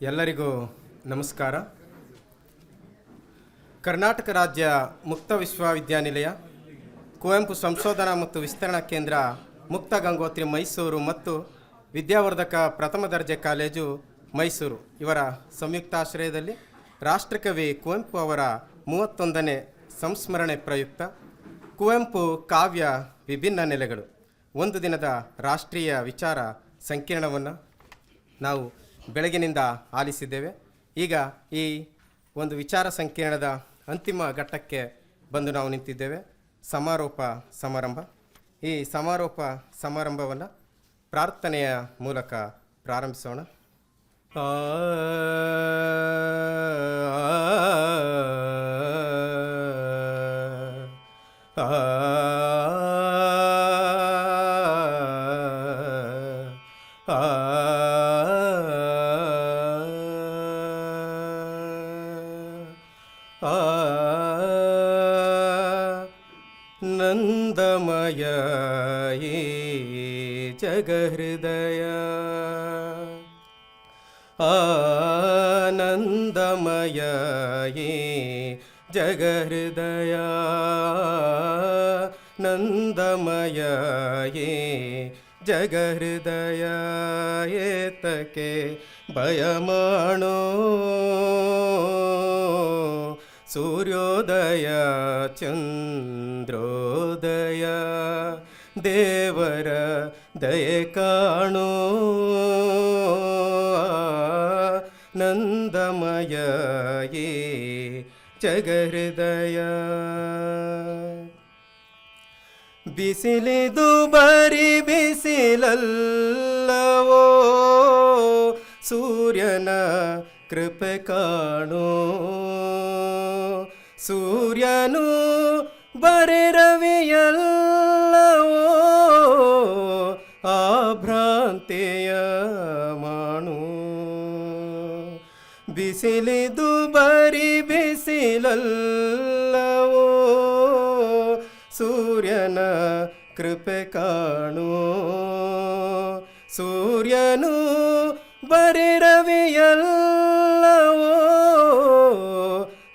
ಎಲ್ಲರಿಗೂ ನಮಸ್ಕಾರ. ಕರ್ನಾಟಕ ರಾಜ್ಯ ಮುಕ್ತ ವಿಶ್ವವಿದ್ಯಾನಿಲಯ, ಕುವೆಂಪು ಸಂಶೋಧನಾ ಮತ್ತು ವಿಸ್ತರಣಾ ಕೇಂದ್ರ, ಮುಕ್ತ ಗಂಗೋತ್ರಿ ಮೈಸೂರು ಮತ್ತು ವಿದ್ಯಾವರ್ಧಕ ಪ್ರಥಮ ದರ್ಜೆ ಕಾಲೇಜು ಮೈಸೂರು. ಇವರ ಸಂಯುಕ್ತಾಶ್ರಯದಲ್ಲಿ ರಾಷ್ಟ್ರಕವಿ ಕುವೆಂಪು ಅವರ ಮೂವತ್ತೊಂದನೇ ಸಂಸ್ಮರಣೆ ಪ್ರಯುಕ್ತ ಕುವೆಂಪು ಕಾವ್ಯ ವಿಭಿನ್ನ ನೆಲೆಗಳು. ಒಂದು ದಿನದ ರಾಷ್ಟ್ರೀಯ ವಿಚಾರ ಸಂಕಿರಣವನ್ನು ನಾವು ಬೆಳಗಿನಿಂದ ಆಲಿಸಿದ್ದೇವೆ. ಈಗ ಈ ಒಂದು ವಿಚಾರ ಸಂಕಿರಣದ ಅಂತಿಮ ಘಟ್ಟಕ್ಕೆ ಬಂದು ನಾವು ನಿಂತಿದ್ದೇವೆ. ಸಮಾರೋಪ ಸಮಾರಂಭ. ಈ ಸಮಾರೋಪ ಸಮಾರಂಭವನ್ನು ಪ್ರಾರ್ಥನೆಯ ಮೂಲಕ ಪ್ರಾರಂಭಿಸೋಣ. ನಂದಮಯ ಈ ಜಗಹೃದಯ ಆನಂದಮಯ ಈ ಜಗಹೃದಯ ನಂದಮಯ ಈ ಜಗಹೃದಯ ಏತಕ್ಕೆ ಭಯ ಮಾಡೋ ಸೂರ್ಯೋದಯ ಚಂದ್ರೋದಯ ದೇವರ ದಯೆ ಕಾಣು. ನಂದಮಯ ಜಗಹೃದಯ. ಬಿಸಿಲಿದು ಬರಿ ಬಿಸಿಲಲ್ಲವೋ ಸೂರ್ಯನ ಕೃಪೆ ಕಾಣೋ. ಸೂರ್ಯನು ಬರೆ ಆಭ್ರಾಂತೆಯ ಮಾಣು. ಬಿಸಿಲಿದು ಬರಿ ಬಿಸಿಲಲ್ಲವೋ ಸೂರ್ಯನ ಕೃಪೆ ಕಾಣು. ಸೂರ್ಯನು ಬರಿ ರವಿಯಲ್ಲವೋ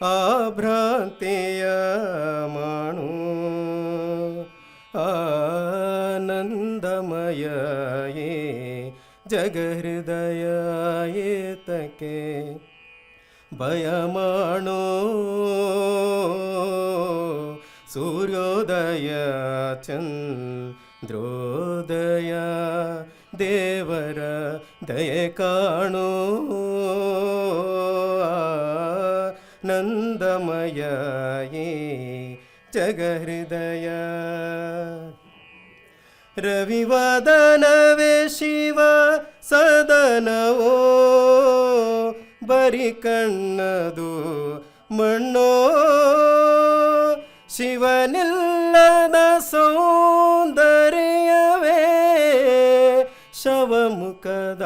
ಆ ಜಗಹೃದಯ ಏತಕ್ಕೆ ಭಯ ಮಾಡೋ ಸೂರ್ಯೋದಯ ಚಂದ್ರೋದಯ ದೇವರ ದಯೆ ಕಾಣೋ ನಂದಮಯ ಈ ಜಗಹೃದಯ ರವಿವಾದನವೇ ಶಿವ ಸದನವೋ? ಬರಿ ಕಣ್ಣದು ಮಣ್ಣೋ? ಶಿವನಿಲ್ಲದ ಸೌಂದರ್ಯವೇ? ಶವಮುಖದ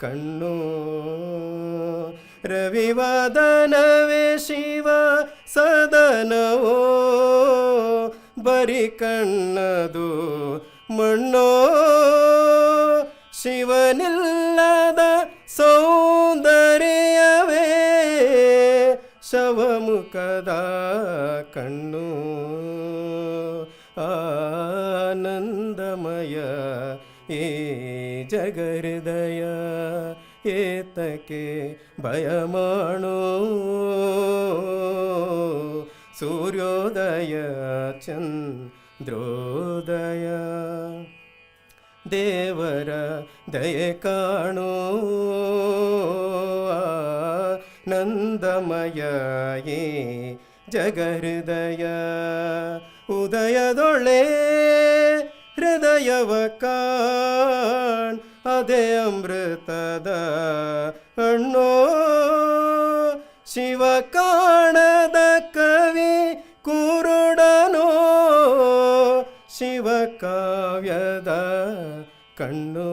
ಕಣ್ಣು? ರವಿವಾದನವೇ ಶಿವ ಸದನವೋ? ಬರಿ ಕಣ್ಣದು ಮಣ್ಣೋ. ಶಿವನಿಲ್ಲದ ಸೌಂದರ್ಯವೇ ಶವಮುಖದ ಕಣ್ಣು. ಆನಂದಮಯ ಏ ಜಗಹೃದಯ ಏತಕ್ಕೆ ಭಯ ಮಾಡೋ ಸೂರ್ಯೋದಯ ಚಂದ್ರೋದಯ ದೇವರ ದಯೆ ಕಾಣೋ ನಂದಮಯ ಏ ಜಗಹೃದಯ ಉದಯದೊಳೆ ಹೃದಯವ ಕಾಣ್ ಅದೇ ಅಮೃತದ ಹಣ್ಣೋ ಶಿವ ಕಾಣದ ಕಾವ್ಯದ ಕಣ್ಣು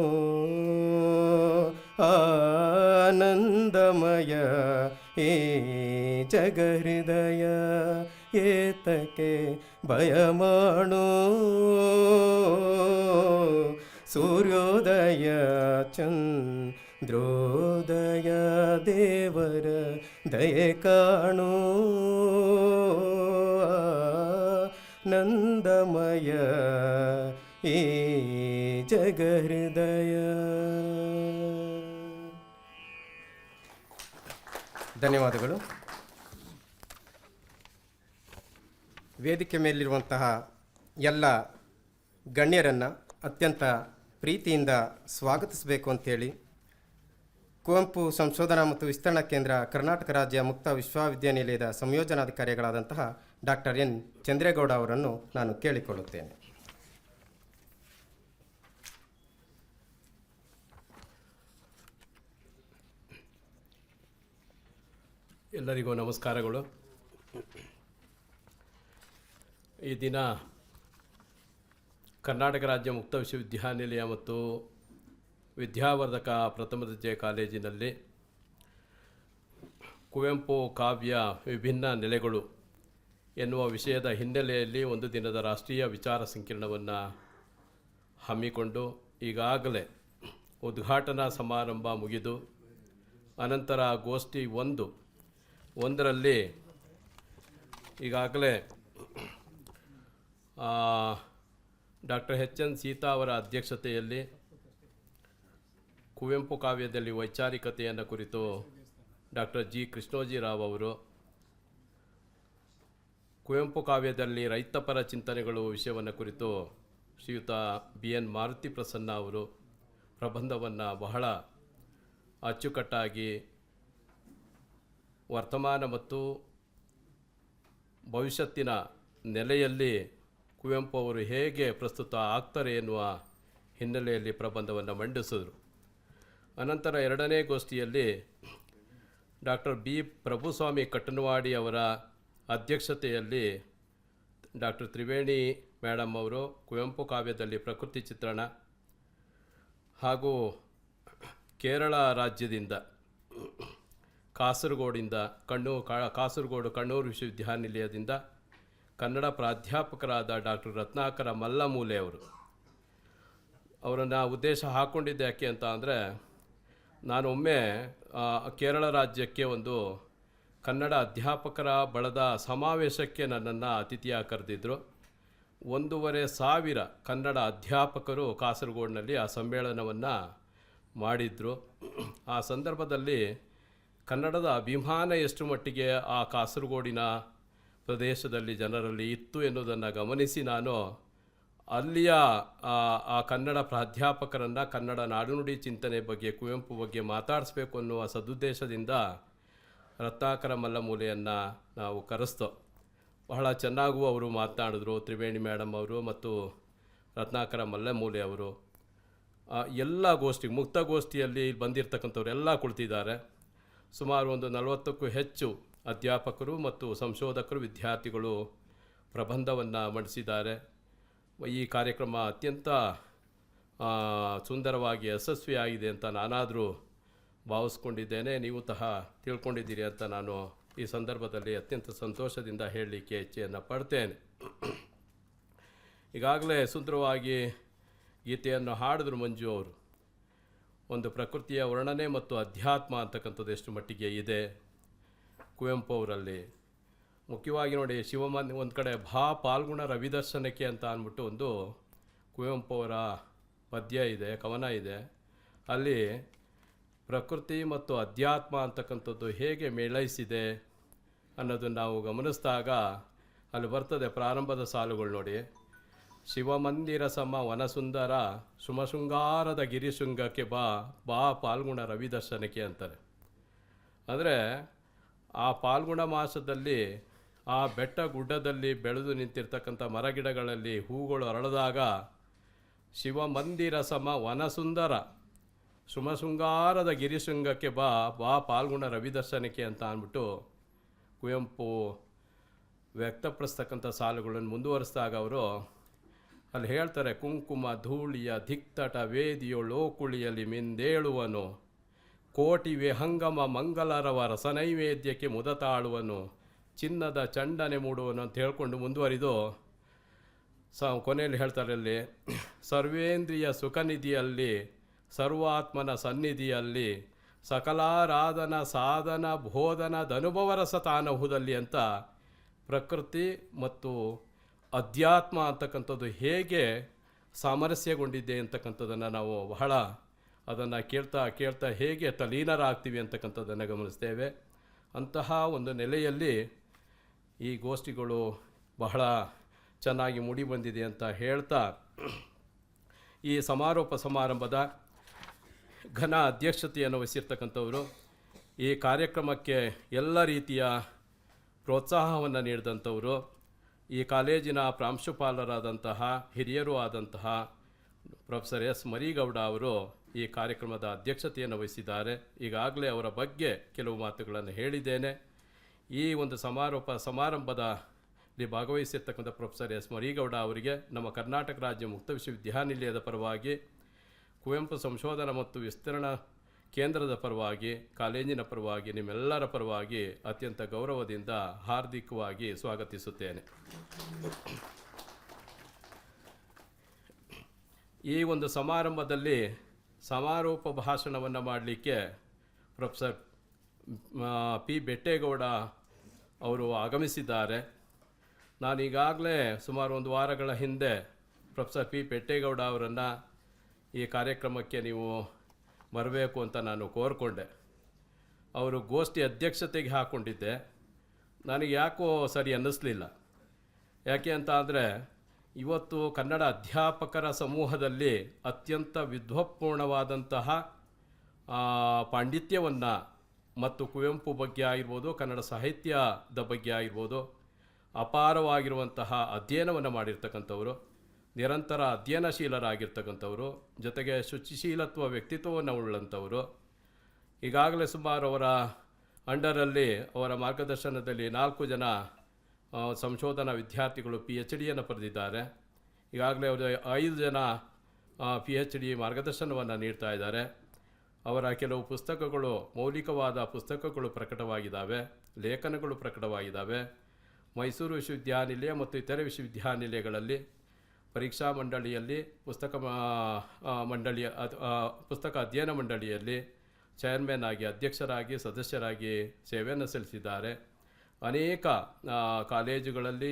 ಆನಂದಮಯ ಏ ಜಗಹೃದಯ ಏತಕ್ಕೆ ಭಯ ಮಾಡೋ ಸೂರ್ಯೋದಯ ಚಂದ್ರೋದಯ ದೇವರ ದಯೆ ಕಾಣು ನಂದಮಯ ಈ ಜಗಹೃದಯ. ಧನ್ಯವಾದಗಳು. ವೇದಿಕೆ ಮೇಲಿರುವಂತಹ ಎಲ್ಲ ಗಣ್ಯರನ್ನು ಅತ್ಯಂತ ಪ್ರೀತಿಯಿಂದ ಸ್ವಾಗತಿಸಬೇಕು ಅಂತೇಳಿ ಕುವೆಂಪು ಸಂಶೋಧನಾ ಮತ್ತು ವಿಸ್ತರಣಾ ಕೇಂದ್ರ ಕರ್ನಾಟಕ ರಾಜ್ಯ ಮುಕ್ತ ವಿಶ್ವವಿದ್ಯಾನಿಲಯದ ಸಂಯೋಜನಾಧಿಕಾರಿಗಳಾದಂತಹ ಡಾಕ್ಟರ್ ಎನ್. ಚಂದ್ರೇಗೌಡ ಅವರನ್ನು ನಾನು ಕೇಳಿಕೊಳ್ಳುತ್ತೇನೆ. ಎಲ್ಲರಿಗೂ ನಮಸ್ಕಾರಗಳು. ಈ ದಿನ ಕರ್ನಾಟಕ ರಾಜ್ಯ ಮುಕ್ತ ವಿಶ್ವವಿದ್ಯಾನಿಲಯ ಮತ್ತು ವಿದ್ಯಾವರ್ಧಕ ಪ್ರಥಮ ದರ್ಜೆ ಕಾಲೇಜಿನಲ್ಲಿ ಕುವೆಂಪು ಕಾವ್ಯ ವಿಭಿನ್ನ ನೆಲೆಗಳು ಎನ್ನುವ ವಿಷಯದ ಹಿನ್ನೆಲೆಯಲ್ಲಿ ಒಂದು ದಿನದ ರಾಷ್ಟ್ರೀಯ ವಿಚಾರ ಸಂಕಿರಣವನ್ನು ಹಮ್ಮಿಕೊಂಡು ಈಗಾಗಲೇ ಉದ್ಘಾಟನಾ ಸಮಾರಂಭ ಮುಗಿದು, ಅನಂತರ ಗೋಷ್ಠಿ ಒಂದು ಒಂದರಲ್ಲಿ ಈಗಾಗಲೇ ಡಾಕ್ಟರ್ ಎಚ್ ಎನ್ ಸೀತಾ ಅವರ ಅಧ್ಯಕ್ಷತೆಯಲ್ಲಿ ಕುವೆಂಪು ಕಾವ್ಯದಲ್ಲಿ ವೈಚಾರಿಕತೆಯನ್ನು ಕುರಿತು ಡಾಕ್ಟರ್ ಜಿ ಕೃಷ್ಣೋಜಿ ರಾವ್ ಅವರು, ಕುವೆಂಪು ಕಾವ್ಯದಲ್ಲಿ ರೈತಪರ ಚಿಂತನೆಗಳು ವಿಷಯವನ್ನು ಕುರಿತು ಶ್ರೀಯುತ ಬಿ ಎನ್ ಮಾರುತಿ ಪ್ರಸನ್ನ ಅವರು ಪ್ರಬಂಧವನ್ನು ಬಹಳ ಅಚ್ಚುಕಟ್ಟಾಗಿ ವರ್ತಮಾನ ಮತ್ತು ಭವಿಷ್ಯತ್ತಿನ ನೆಲೆಯಲ್ಲಿ ಕುವೆಂಪು ಅವರು ಹೇಗೆ ಪ್ರಸ್ತುತ ಆಗ್ತಾರೆ ಎನ್ನುವ ಹಿನ್ನೆಲೆಯಲ್ಲಿ ಪ್ರಬಂಧವನ್ನು ಮಂಡಿಸಿದರು. ಅನಂತರ ಎರಡನೇ ಗೋಷ್ಠಿಯಲ್ಲಿ ಡಾಕ್ಟರ್ ಬಿ ಪ್ರಭುಸ್ವಾಮಿ ಕಟ್ಟನವಾಡಿ ಅವರ ಅಧ್ಯಕ್ಷತೆಯಲ್ಲಿ ಡಾಕ್ಟರ್ ತ್ರಿವೇಣಿ ಮೇಡಮ್ ಅವರು ಕುವೆಂಪು ಕಾವ್ಯದಲ್ಲಿ ಪ್ರಕೃತಿ ಚಿತ್ರಣ ಹಾಗೂ ಕೇರಳ ರಾಜ್ಯದಿಂದ ಕಾಸರಗೋಡಿಂದ ಕಣ್ಣೂ ಕಾಸರಗೋಡು ಕಣ್ಣೂರು ವಿಶ್ವವಿದ್ಯಾನಿಲಯದಿಂದ ಕನ್ನಡ ಪ್ರಾಧ್ಯಾಪಕರಾದ ಡಾಕ್ಟರ್ ರತ್ನಾಕರ ಮಲ್ಲಮೂಲೆ ಅವರು. ಅವರನ್ನು ಉದ್ದೇಶ ಹಾಕ್ಕೊಂಡಿದ್ದೆ ಯಾಕೆ ಅಂತ ಅಂದರೆ ನಾನೊಮ್ಮೆ ಕೇರಳ ರಾಜ್ಯಕ್ಕೆ ಒಂದು ಕನ್ನಡ ಅಧ್ಯಾಪಕರ ಬಳದ ಸಮಾವೇಶಕ್ಕೆ ನನ್ನನ್ನು ಅತಿಥಿಯಾಗಿ ಕರೆದಿದ್ದರು ಒಂದೂವರೆ ಸಾವಿರ ಕನ್ನಡ ಅಧ್ಯಾಪಕರು ಕಾಸರಗೋಡಿನಲ್ಲಿ ಆ ಸಮ್ಮೇಳನವನ್ನು ಮಾಡಿದರು. ಆ ಸಂದರ್ಭದಲ್ಲಿ ಕನ್ನಡದ ಅಭಿಮಾನ ಎಷ್ಟು ಮಟ್ಟಿಗೆ ಆ ಕಾಸರಗೋಡಿನ ಪ್ರದೇಶದಲ್ಲಿ ಜನರಲ್ಲಿ ಇತ್ತು ಎನ್ನುವುದನ್ನು ಗಮನಿಸಿ ನಾನು ಅಲ್ಲಿಯ ಆ, ಕನ್ನಡ ಪ್ರಾಧ್ಯಾಪಕರನ್ನು ಕನ್ನಡ ನಾಡುನುಡಿ ಚಿಂತನೆ ಬಗ್ಗೆ ಕುವೆಂಪು ಬಗ್ಗೆ ಮಾತಾಡಿಸ್ಬೇಕು ಅನ್ನುವ ಸದುದ್ದೇಶದಿಂದ ರತ್ನಾಕರ ಮಲ್ಲಮೂಲೆಯನ್ನು ನಾವು ಕರೆಸ್ತೋ. ಬಹಳ ಚೆನ್ನಾಗೂ ಅವರು ಮಾತನಾಡಿದ್ರು ತ್ರಿವೇಣಿ ಮೇಡಮ್ ಅವರು ಮತ್ತು ರತ್ನಾಕರ ಮಲ್ಲಮೂಲೆ ಅವರು. ಎಲ್ಲ ಗೋಷ್ಠಿ ಮುಕ್ತಗೋಷ್ಠಿಯಲ್ಲಿ ಬಂದಿರತಕ್ಕಂಥವ್ರು ಎಲ್ಲ ಕುಳಿತಿದ್ದಾರೆ. ಸುಮಾರು ಒಂದು ನಲವತ್ತಕ್ಕೂ ಹೆಚ್ಚು ಅಧ್ಯಾಪಕರು ಮತ್ತು ಸಂಶೋಧಕರು ವಿದ್ಯಾರ್ಥಿಗಳು ಪ್ರಬಂಧವನ್ನು ಮಂಡಿಸಿದ್ದಾರೆ. ಈ ಕಾರ್ಯಕ್ರಮ ಅತ್ಯಂತ ಸುಂದರವಾಗಿ ಯಶಸ್ವಿಯಾಗಿದೆ ಅಂತ ನಾನಾದರೂ ಭಾವಿಸ್ಕೊಂಡಿದ್ದೇನೆ. ನೀವು ತಹ ತಿಳ್ಕೊಂಡಿದ್ದೀರಿ ಅಂತ ನಾನು ಈ ಸಂದರ್ಭದಲ್ಲಿ ಅತ್ಯಂತ ಸಂತೋಷದಿಂದ ಹೇಳಲಿಕ್ಕೆ ಇಚ್ಛೆಯನ್ನು ಪಡ್ತೇನೆ. ಈಗಾಗಲೇ ಸುಂದರವಾಗಿ ಗೀತೆಯನ್ನು ಹಾಡಿದ್ರು ಮಂಜು ಅವರು. ಒಂದು ಪ್ರಕೃತಿಯ ವರ್ಣನೆ ಮತ್ತು ಅಧ್ಯಾತ್ಮ ಅಂತಕ್ಕಂಥದ್ದು ಎಷ್ಟು ಮಟ್ಟಿಗೆ ಇದೆ? ಕುವೆಂಪು ಅವರಲ್ಲಿ. ಮುಖ್ಯವಾಗಿ ನೋಡಿ, ಶಿವಮನ್ ಒಂದು ಕಡೆ ಭಾ ಪಾಲ್ಗುಣ ರವಿದರ್ಶನಕ್ಕೆ ಅಂತ ಅಂದ್ಬಿಟ್ಟು ಒಂದು ಕುವೆಂಪು ಅವರ ಪದ್ಯ ಇದೆ, ಕವನ ಇದೆ. ಅಲ್ಲಿ ಪ್ರಕೃತಿ ಮತ್ತು ಅಧ್ಯಾತ್ಮ ಅಂತಕ್ಕಂಥದ್ದು ಹೇಗೆ ಮೇಳೈಸಿದೆ ಅನ್ನೋದನ್ನು ನಾವು ಗಮನಿಸಿದಾಗ ಅಲ್ಲಿ ಬರ್ತದೆ ಪ್ರಾರಂಭದ ಸಾಲುಗಳು ನೋಡಿ. ಶಿವಮಂದಿರ ಸಮ ವನಸುಂದರ ಸುಮಶೃಂಗಾರದ ಗಿರಿಶೃಂಗಕ್ಕೆ ಬಾ ಬಾ ಪಾಲ್ಗುಣ ರವಿದರ್ಶನಕ್ಕೆ ಅಂತಾರೆ. ಅಂದರೆ ಆ ಪಾಲ್ಗುಣ ಮಾಸದಲ್ಲಿ ಆ ಬೆಟ್ಟ ಗುಡ್ಡದಲ್ಲಿ ಬೆಳೆದು ನಿಂತಿರ್ತಕ್ಕಂಥ ಮರಗಿಡಗಳಲ್ಲಿ ಹೂಗಳು ಅರಳಿದಾಗ ಶಿವಮಂದಿರ ಸಮ ವನಸುಂದರ ಸುಮಶೃಂಗಾರದ ಗಿರಿಶೃಂಗಕ್ಕೆ ಬಾ ಬಾ ಪಾಲ್ಗುಣ ರವಿದರ್ಶನಕ್ಕೆ ಅಂತ ಅಂದ್ಬಿಟ್ಟು ಕುವೆಂಪು ವ್ಯಕ್ತಪಡಿಸ್ತಕ್ಕಂಥ ಸಾಲುಗಳನ್ನು ಮುಂದುವರಿಸಿದಾಗ ಅವರು ಅಲ್ಲಿ ಹೇಳ್ತಾರೆ, ಕುಂಕುಮ ಧೂಳಿಯ ಧಿಕ್ತಟ ವೇದಿಯೊಳೋಕುಳಿಯಲ್ಲಿ ಮಿಂದೇಳುವನು. ಕೋಟಿ ವಿಹಂಗಮ ಮಂಗಲರವ ರಸನೈವೇದ್ಯಕ್ಕೆ ಮುದ ತಾಳುವನು ಚಿನ್ನದ ಚಂಡನೆ ಮೂಡುವನು ಅಂತ ಹೇಳ್ಕೊಂಡು ಮುಂದುವರಿದು, ಸ, ಕೊನೆಯಲ್ಲಿ ಹೇಳ್ತಾರೆ ಅಲ್ಲಿ, ಸರ್ವೇಂದ್ರಿಯ ಸುಖನಿಧಿಯಲ್ಲಿ, ಸರ್ವಾತ್ಮನ ಸನ್ನಿಧಿಯಲ್ಲಿ, ಸಕಲಾರಾಧನ, ಸಾಧನ ಬೋಧನದ ಅನುಭವ ರಸ ತಾನಹುದಲ್ಲಿ ಅಂತ ಪ್ರಕೃತಿ ಮತ್ತು ಅಧ್ಯಾತ್ಮ ಅಂತಕ್ಕಂಥದ್ದು ಹೇಗೆ ಸಾಮರಸ್ಯಗೊಂಡಿದೆ ಅಂತಕ್ಕಂಥದ್ದನ್ನು ನಾವು ಬಹಳ ಅದನ್ನು ಕೇಳ್ತಾ ಕೇಳ್ತಾ ಹೇಗೆ ತಲೀನರಾಗ್ತೀವಿ ಅಂತಕ್ಕಂಥದ್ದನ್ನು ಗಮನಿಸ್ತೇವೆ. ಅಂತಹ ಒಂದು ನೆಲೆಯಲ್ಲಿ ಈ ಗೋಷ್ಠಿಗಳು ಬಹಳ ಚೆನ್ನಾಗಿ ಮೂಡಿ ಬಂದಿದೆ ಅಂತ ಹೇಳ್ತಾ ಈ ಸಮಾರೋಪ ಸಮಾರಂಭದ ಘನ ಅಧ್ಯಕ್ಷತೆಯನ್ನು ವಹಿಸಿರ್ತಕ್ಕಂಥವರು ಈ ಕಾರ್ಯಕ್ರಮಕ್ಕೆ ಎಲ್ಲ ರೀತಿಯ ಪ್ರೋತ್ಸಾಹವನ್ನು ನೀಡಿದಂಥವರು. ಈ ಕಾಲೇಜಿನ ಪ್ರಾಂಶುಪಾಲರಾದಂತಹ ಹಿರಿಯರೂ ಆದಂತಹ ಪ್ರೊಫೆಸರ್ ಎಸ್ ಮರಿಗೌಡ ಅವರು ಈ ಕಾರ್ಯಕ್ರಮದ ಅಧ್ಯಕ್ಷತೆಯನ್ನು ವಹಿಸಿದ್ದಾರೆ. ಈಗಾಗಲೇ ಅವರ ಬಗ್ಗೆ ಕೆಲವು ಮಾತುಗಳನ್ನು ಹೇಳಿದ್ದೇನೆ. ಈ ಒಂದು ಸಮಾರೋಪ ಸಮಾರಂಭದಲ್ಲಿ ಭಾಗವಹಿಸಿರ್ತಕ್ಕಂಥ ಪ್ರೊಫೆಸರ್ ಎಸ್ ಮರಿಗೌಡ ಅವರಿಗೆ ನಮ್ಮ ಕರ್ನಾಟಕ ರಾಜ್ಯ ಮುಕ್ತ ವಿಶ್ವವಿದ್ಯಾನಿಲಯದ ಪರವಾಗಿ ಕುವೆಂಪು ಸಂಶೋಧನಾ ಮತ್ತು ವಿಸ್ತರಣಾ ಕೇಂದ್ರದ ಪರವಾಗಿ, ಕಾಲೇಜಿನ ಪರವಾಗಿ, ನಿಮ್ಮೆಲ್ಲರ ಪರವಾಗಿ ಅತ್ಯಂತ ಗೌರವದಿಂದ ಹಾರ್ದಿಕವಾಗಿ ಸ್ವಾಗತಿಸುತ್ತೇನೆ. ಈ ಒಂದು ಸಮಾರಂಭದಲ್ಲಿ ಸಮಾರೋಪ ಭಾಷಣವನ್ನು ಮಾಡಲಿಕ್ಕೆ ಪ್ರೊಫೆಸರ್ ಪಿ. ಬೆಟ್ಟೇಗೌಡ ಅವರು ಆಗಮಿಸಿದ್ದಾರೆ. ನಾನು ಈಗಾಗಲೇ ಸುಮಾರು ಒಂದು ವಾರಗಳ ಹಿಂದೆ ಪ್ರೊಫೆಸರ್ ಪಿ. ಬೆಟ್ಟೇಗೌಡ ಅವರನ್ನು ಈ ಕಾರ್ಯಕ್ರಮಕ್ಕೆ ನೀವು ಬರಬೇಕು ಅಂತ ನಾನು ಕೋರಿಕೊಂಡೆ. ಅವರು ಗೋಷ್ಠಿ ಅಧ್ಯಕ್ಷತೆಗೆ ಹಾಕ್ಕೊಂಡಿದ್ದೆ ನನಗೆ ಯಾಕೋ ಸರಿ ಅನ್ನಿಸ್ಲಿಲ್ಲ. ಯಾಕೆ ಅಂತ ಅಂದರೆ, ಇವತ್ತು ಕನ್ನಡ ಅಧ್ಯಾಪಕರ ಸಮೂಹದಲ್ಲಿ ಅತ್ಯಂತ ವಿದ್ವತ್ಪೂರ್ಣವಾದಂತಹ ಪಾಂಡಿತ್ಯವನ್ನು ಮತ್ತು ಕುವೆಂಪು ಬಗ್ಗೆ ಆಗಿರ್ಬೋದು, ಕನ್ನಡ ಸಾಹಿತ್ಯದ ಬಗ್ಗೆ ಆಗಿರ್ಬೋದು, ಅಪಾರವಾಗಿರುವಂತಹ ಅಧ್ಯಯನವನ್ನು ಮಾಡಿರ್ತಕ್ಕಂಥವರು. ನಿರಂತರ ಅಧ್ಯಯನಶೀಲರಾಗಿರ್ತಕ್ಕಂಥವರು, ಜೊತೆಗೆ ಶುಚಿಶೀಲತ್ವ ವ್ಯಕ್ತಿತ್ವವನ್ನು ಉಳ್ಳಂಥವರು ಈಗಾಗಲೇ ಸುಮಾರು ಅವರ ಅಂಡರಲ್ಲಿ, ಅವರ ಮಾರ್ಗದರ್ಶನದಲ್ಲಿ ನಾಲ್ಕು ಜನ ಸಂಶೋಧನಾ ವಿದ್ಯಾರ್ಥಿಗಳು ಪಿ ಎಚ್ ಡಿಯನ್ನು ಪಡೆದಿದ್ದಾರೆ. ಈಗಾಗಲೇ ಅವರು ಐದು ಜನ ಪಿ ಎಚ್ ಡಿ ಮಾರ್ಗದರ್ಶನವನ್ನು ನೀಡ್ತಾ ಇದ್ದಾರೆ. ಅವರ ಕೆಲವು ಪುಸ್ತಕಗಳು ಮೌಲಿಕವಾದ ಪುಸ್ತಕಗಳು ಪ್ರಕಟವಾಗಿದ್ದಾವೆ, ಲೇಖನಗಳು ಪ್ರಕಟವಾಗಿದ್ದಾವೆ. ಮೈಸೂರು ವಿಶ್ವವಿದ್ಯಾನಿಲಯ ಮತ್ತು ಇತರೆ ವಿಶ್ವವಿದ್ಯಾನಿಲಯಗಳಲ್ಲಿ ಪರೀಕ್ಷಾ ಮಂಡಳಿಯಲ್ಲಿ ಪುಸ್ತಕ ಮಂಡಳಿಯ ಪುಸ್ತಕ ಅಧ್ಯಯನ ಮಂಡಳಿಯಲ್ಲಿ ಚೇರ್ಮನ್ ಆಗಿ, ಅಧ್ಯಕ್ಷರಾಗಿ, ಸದಸ್ಯರಾಗಿ ಸೇವೆಯನ್ನು ಸಲ್ಲಿಸಿದ್ದಾರೆ. ಅನೇಕ ಕಾಲೇಜುಗಳಲ್ಲಿ,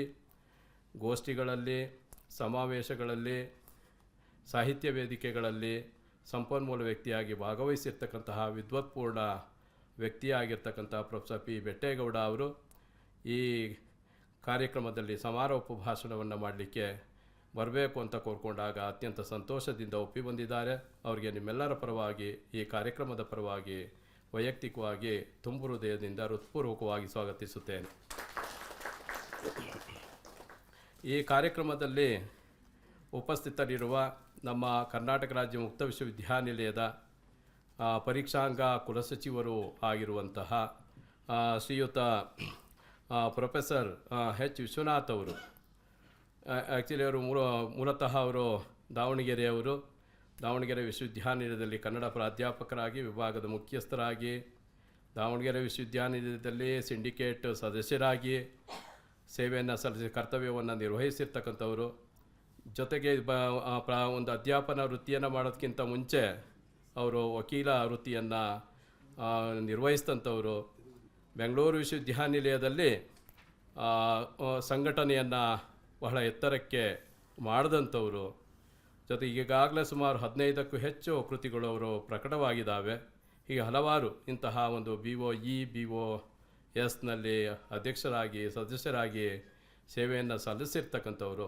ಗೋಷ್ಠಿಗಳಲ್ಲಿ, ಸಮಾವೇಶಗಳಲ್ಲಿ, ಸಾಹಿತ್ಯ ವೇದಿಕೆಗಳಲ್ಲಿ ಸಂಪನ್ಮೂಲ ವ್ಯಕ್ತಿಯಾಗಿ ಭಾಗವಹಿಸಿರ್ತಕ್ಕಂತಹ, ವಿದ್ವತ್ಪೂರ್ಣ ವ್ಯಕ್ತಿಯಾಗಿರ್ತಕ್ಕಂಥ ಪ್ರೊಫೆಸರ್ ಪಿ. ಬೆಟ್ಟೇಗೌಡ ಅವರು ಈ ಕಾರ್ಯಕ್ರಮದಲ್ಲಿ ಸಮಾರೋಪ ಭಾಷಣವನ್ನು ಮಾಡಲಿಕ್ಕೆ ಬರಬೇಕು ಅಂತ ಕೋರ್ಕೊಂಡಾಗ ಅತ್ಯಂತ ಸಂತೋಷದಿಂದ ಒಪ್ಪಿ ಬಂದಿದ್ದಾರೆ ಅವರಿಗೆ ನಿಮ್ಮೆಲ್ಲರ ಪರವಾಗಿ, ಈ ಕಾರ್ಯಕ್ರಮದ ಪರವಾಗಿ ವೈಯಕ್ತಿಕವಾಗಿ ತುಂಬು ಹೃದಯದಿಂದ ಹೃತ್ಪೂರ್ವಕವಾಗಿ ಸ್ವಾಗತಿಸುತ್ತೇನೆ. ಈ ಕಾರ್ಯಕ್ರಮದಲ್ಲಿ ಉಪಸ್ಥಿತರಿರುವ ನಮ್ಮ ಕರ್ನಾಟಕ ರಾಜ್ಯ ಮುಕ್ತ ವಿಶ್ವವಿದ್ಯಾನಿಲಯದ ಪರೀಕ್ಷಾಂಗ ಕುಲಸಚಿವರು ಆಗಿರುವಂತಹ ಶ್ರೀಯುತ ಪ್ರೊಫೆಸರ್ ಹೆಚ್ ವಿಶ್ವನಾಥ್ ಅವರು. ಆ್ಯಕ್ಚುಲಿ ಅವರು ಮೂಲ ಮೂಲತಃ ಅವರು ದಾವಣಗೆರೆಯವರು. ದಾವಣಗೆರೆ ವಿಶ್ವವಿದ್ಯಾನಿಲಯದಲ್ಲಿ ಕನ್ನಡ ಪ್ರಾಧ್ಯಾಪಕರಾಗಿ, ವಿಭಾಗದ ಮುಖ್ಯಸ್ಥರಾಗಿ, ದಾವಣಗೆರೆ ವಿಶ್ವವಿದ್ಯಾನಿಲಯದಲ್ಲಿ ಸಿಂಡಿಕೇಟ್ ಸದಸ್ಯರಾಗಿ, ಸೇವೆಯನ್ನು ಸಲ್ಲಿಸಿ ಕರ್ತವ್ಯವನ್ನು ನಿರ್ವಹಿಸಿರ್ತಕ್ಕಂಥವರು. ಜೊತೆಗೆ ಬ ಪ್ರ ಒಂದು ಅಧ್ಯಾಪನ ವೃತ್ತಿಯನ್ನು ಮಾಡೋದಕ್ಕಿಂತ ಮುಂಚೆ ಅವರು ವಕೀಲ ವೃತ್ತಿಯನ್ನು ನಿರ್ವಹಿಸಿದಂಥವರು ಬೆಂಗಳೂರು ವಿಶ್ವವಿದ್ಯಾನಿಲಯದಲ್ಲಿ ಸಂಘಟನೆಯನ್ನು ಬಹಳ ಎತ್ತರಕ್ಕೆ ಮಾಡಿದಂಥವರು. ಜೊತೆ ಈಗಾಗಲೇ ಸುಮಾರು ಹದಿನೈದಕ್ಕೂ ಹೆಚ್ಚು ಕೃತಿಗಳು ಅವರು ಪ್ರಕಟವಾಗಿದ್ದಾವೆ. ಹೀಗೆ ಹಲವಾರು ಇಂತಹ ಒಂದು B O E B O ಎಸ್ನಲ್ಲಿ ಅಧ್ಯಕ್ಷರಾಗಿ, ಸದಸ್ಯರಾಗಿ ಸೇವೆಯನ್ನು ಸಲ್ಲಿಸಿರ್ತಕ್ಕಂಥವರು.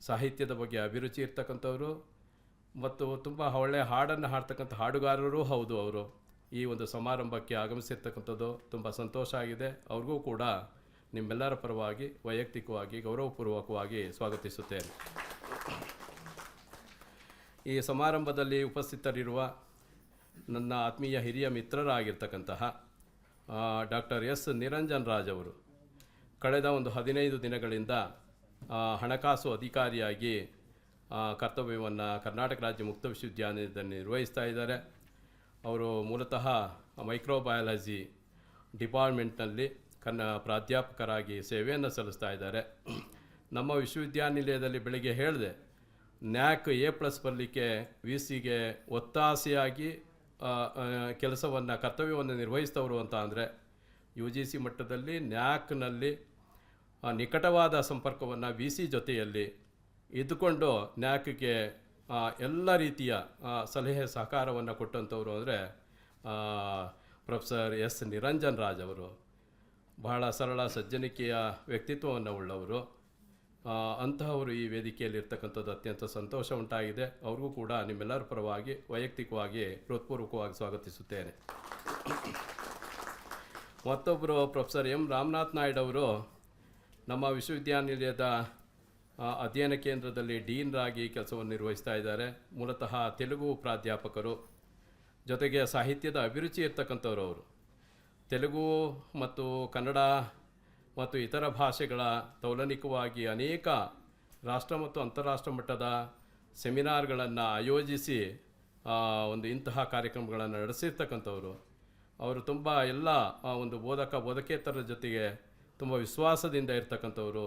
ಸಾಹಿತ್ಯದ ಬಗ್ಗೆ ಅಭಿರುಚಿ ಇರ್ತಕ್ಕಂಥವರು ಮತ್ತು ತುಂಬ ಒಳ್ಳೆಯ ಹಾಡನ್ನು ಹಾಡ್ತಕ್ಕಂಥ ಹಾಡುಗಾರರೂ ಹೌದು ಅವರು. ಈ ಒಂದು ಸಮಾರಂಭಕ್ಕೆ ಆಗಮಿಸಿರ್ತಕ್ಕಂಥದ್ದು ತುಂಬ ಸಂತೋಷ ಆಗಿದೆ. ಅವ್ರಿಗೂ ಕೂಡ ನಿಮ್ಮೆಲ್ಲರ ಪರವಾಗಿ, ವೈಯಕ್ತಿಕವಾಗಿ, ಗೌರವಪೂರ್ವಕವಾಗಿ ಸ್ವಾಗತಿಸುತ್ತೇನೆ. ಈ ಸಮಾರಂಭದಲ್ಲಿ ಉಪಸ್ಥಿತರಿರುವ ನನ್ನ ಆತ್ಮೀಯ ಹಿರಿಯ ಮಿತ್ರರಾಗಿರ್ತಕ್ಕಂತಹ ಡಾಕ್ಟರ್ ಎಸ್. ನಿರಂಜನ್ ರಾಜ್ ಅವರು, ಕಳೆದ ಒಂದು ಹದಿನೈದು ದಿನಗಳಿಂದ ಹಣಕಾಸು ಅಧಿಕಾರಿಯಾಗಿ ಕರ್ತವ್ಯವನ್ನು ಕರ್ನಾಟಕ ರಾಜ್ಯ ಮುಕ್ತ ವಿಶ್ವವಿದ್ಯಾನಿಲಯದಲ್ಲಿ ನಿರ್ವಹಿಸ್ತಾ ಇದ್ದಾರೆ. ಅವರು ಮೂಲತಃ ಮೈಕ್ರೋಬಯಾಲಜಿ ಡಿಪಾರ್ಟ್ಮೆಂಟ್ನಲ್ಲಿ ಕನ್ನ ಪ್ರಾಧ್ಯಾಪಕರಾಗಿ ಸೇವೆಯನ್ನು ಸಲ್ಲಿಸ್ತಾ ಇದ್ದಾರೆ. ನಮ್ಮ ವಿಶ್ವವಿದ್ಯಾನಿಲಯದಲ್ಲಿ ಬೆಳಿಗ್ಗೆ ಹೇಳಿದೆ, ನ್ಯಾಕ್ ಎ ಪ್ಲಸ್ ಬರಲಿಕ್ಕೆ ವಿ ಸಿಗೆ ಒತ್ತಾಸೆಯಾಗಿ ಕೆಲಸವನ್ನು, ಕರ್ತವ್ಯವನ್ನು ನಿರ್ವಹಿಸ್ತವರು ಅಂತ ಅಂದರೆ ಯು ಜಿ ಸಿ ಮಟ್ಟದಲ್ಲಿ ನ್ಯಾಕ್ನಲ್ಲಿ ನಿಕಟವಾದ ಸಂಪರ್ಕವನ್ನು ವಿ ಸಿ ಜೊತೆಯಲ್ಲಿ ಇದ್ದುಕೊಂಡು ನ್ಯಾಕ್ಗೆ ಎಲ್ಲ ರೀತಿಯ ಸಲಹೆ ಸಹಕಾರವನ್ನು ಕೊಟ್ಟಂಥವ್ರು ಅಂದರೆ ಪ್ರೊಫೆಸರ್ ಎಸ್ ನಿರಂಜನ್ ರಾಜ್ ಅವರು. ಬಹಳ ಸರಳ ಸಜ್ಜನಿಕೆಯ ವ್ಯಕ್ತಿತ್ವವನ್ನು ಉಳ್ಳವರು ಅಂತಹವರು ಈ ವೇದಿಕೆಯಲ್ಲಿ ಇರ್ತಕ್ಕಂಥದ್ದು ಅತ್ಯಂತ ಸಂತೋಷ ಉಂಟಾಗಿದೆ. ಅವ್ರಿಗೂ ಕೂಡ ನಿಮ್ಮೆಲ್ಲರ ಪರವಾಗಿ ವೈಯಕ್ತಿಕವಾಗಿ ಹೃತ್ಪೂರ್ವಕವಾಗಿ ಸ್ವಾಗತಿಸುತ್ತೇನೆ. ಮತ್ತೊಬ್ಬರು ಪ್ರೊಫೆಸರ್ ಎಂ. ರಾಮನಾಥ್ ನಾಯ್ಡ್ ಅವರು ನಮ್ಮ ವಿಶ್ವವಿದ್ಯಾನಿಲಯದ ಅಧ್ಯಯನ ಕೇಂದ್ರದಲ್ಲಿ ಡೀನ್ರಾಗಿ ಕೆಲಸವನ್ನು ನಿರ್ವಹಿಸ್ತಾ ಇದ್ದಾರೆ. ಮೂಲತಃ ತೆಲುಗು ಪ್ರಾಧ್ಯಾಪಕರು ಜೊತೆಗೆ ಸಾಹಿತ್ಯದ ಅಭಿರುಚಿ ಇರ್ತಕ್ಕಂಥವ್ರು ಅವರು. ತೆಲುಗು ಮತ್ತು ಕನ್ನಡ ಮತ್ತು ಇತರ ಭಾಷೆಗಳ ತೌಲನಿಕವಾಗಿ ಅನೇಕ ರಾಷ್ಟ್ರ ಮತ್ತು ಅಂತಾರಾಷ್ಟ್ರ ಮಟ್ಟದ ಸೆಮಿನಾರ್ಗಳನ್ನು ಆಯೋಜಿಸಿ ಒಂದು ಇಂತಹ ಕಾರ್ಯಕ್ರಮಗಳನ್ನು ನಡೆಸಿರ್ತಕ್ಕಂಥವ್ರು. ಅವರು ತುಂಬ ಎಲ್ಲ ಒಂದು ಬೋಧಕ ಬೋಧಕೇತರ ಜೊತೆಗೆ ತುಂಬ ವಿಶ್ವಾಸದಿಂದ ಇರ್ತಕ್ಕಂಥವ್ರು.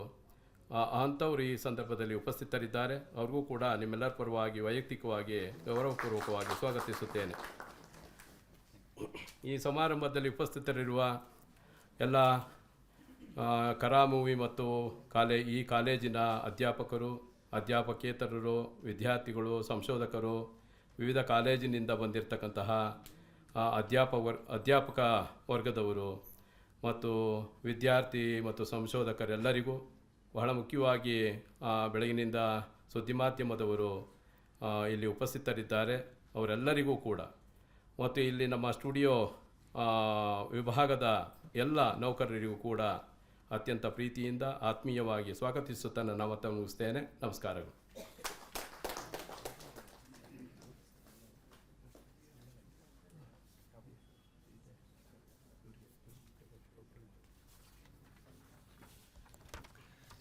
ಅಂಥವ್ರು ಈ ಸಂದರ್ಭದಲ್ಲಿ ಉಪಸ್ಥಿತರಿದ್ದಾರೆ. ಅವ್ರಿಗೂ ಕೂಡ ನಿಮ್ಮೆಲ್ಲರ ಪರವಾಗಿ ವೈಯಕ್ತಿಕವಾಗಿ ಗೌರವಪೂರ್ವಕವಾಗಿ ಸ್ವಾಗತಿಸುತ್ತೇನೆ. ಈ ಸಮಾರಂಭದಲ್ಲಿ ಉಪಸ್ಥಿತರಿರುವ ಎಲ್ಲ ಕರಾ ಮೂವಿ ಮತ್ತು ಕಾಲೇ, ಈ ಕಾಲೇಜಿನ ಅಧ್ಯಾಪಕರು, ಅಧ್ಯಾಪಕೇತರರು, ವಿದ್ಯಾರ್ಥಿಗಳು, ಸಂಶೋಧಕರು, ವಿವಿಧ ಕಾಲೇಜಿನಿಂದ ಬಂದಿರತಕ್ಕಂತಹ ಅಧ್ಯಾಪ ವರ್, ಅಧ್ಯಾಪಕ ವರ್ಗದವರು ಮತ್ತು ವಿದ್ಯಾರ್ಥಿ ಮತ್ತು ಸಂಶೋಧಕರೆಲ್ಲರಿಗೂ ಬಹಳ ಮುಖ್ಯವಾಗಿ ಬೆಳಗಿನಿಂದ ಸುದ್ದಿ ಮಾಧ್ಯಮದವರು ಇಲ್ಲಿ ಉಪಸ್ಥಿತರಿದ್ದಾರೆ. ಅವರೆಲ್ಲರಿಗೂ ಕೂಡ ಮತ್ತು ಇಲ್ಲಿ ನಮ್ಮ ಸ್ಟುಡಿಯೋ ವಿಭಾಗದ ಎಲ್ಲ ನೌಕರರಿಗೂ ಕೂಡ ಅತ್ಯಂತ ಪ್ರೀತಿಯಿಂದ ಆತ್ಮೀಯವಾಗಿ ಸ್ವಾಗತಿಸುತ್ತಾ ನನ್ನ ಮತ ಮುಗಿಸ್ತೇನೆ. ನಮಸ್ಕಾರಗಳು.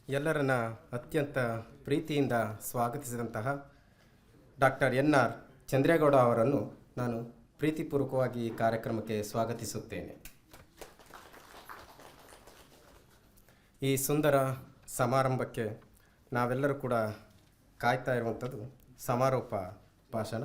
ಎಲ್ಲರನ್ನ ಅತ್ಯಂತ ಪ್ರೀತಿಯಿಂದ ಸ್ವಾಗತಿಸಿದಂತಹ ಡಾಕ್ಟರ್ ಎನ್ ಆರ್ ಚಂದ್ರೇಗೌಡ ಅವರನ್ನು ನಾನು ಪ್ರೀತಿಪೂರ್ವಕವಾಗಿ ಈ ಕಾರ್ಯಕ್ರಮಕ್ಕೆ ಸ್ವಾಗತಿಸುತ್ತೇನೆ. ಈ ಸುಂದರ ಸಮಾರಂಭಕ್ಕೆ ನಾವೆಲ್ಲರೂ ಕೂಡ ಕಾಯ್ತಾ ಇರುವಂಥದ್ದು ಸಮಾರೋಪ ಭಾಷಣ.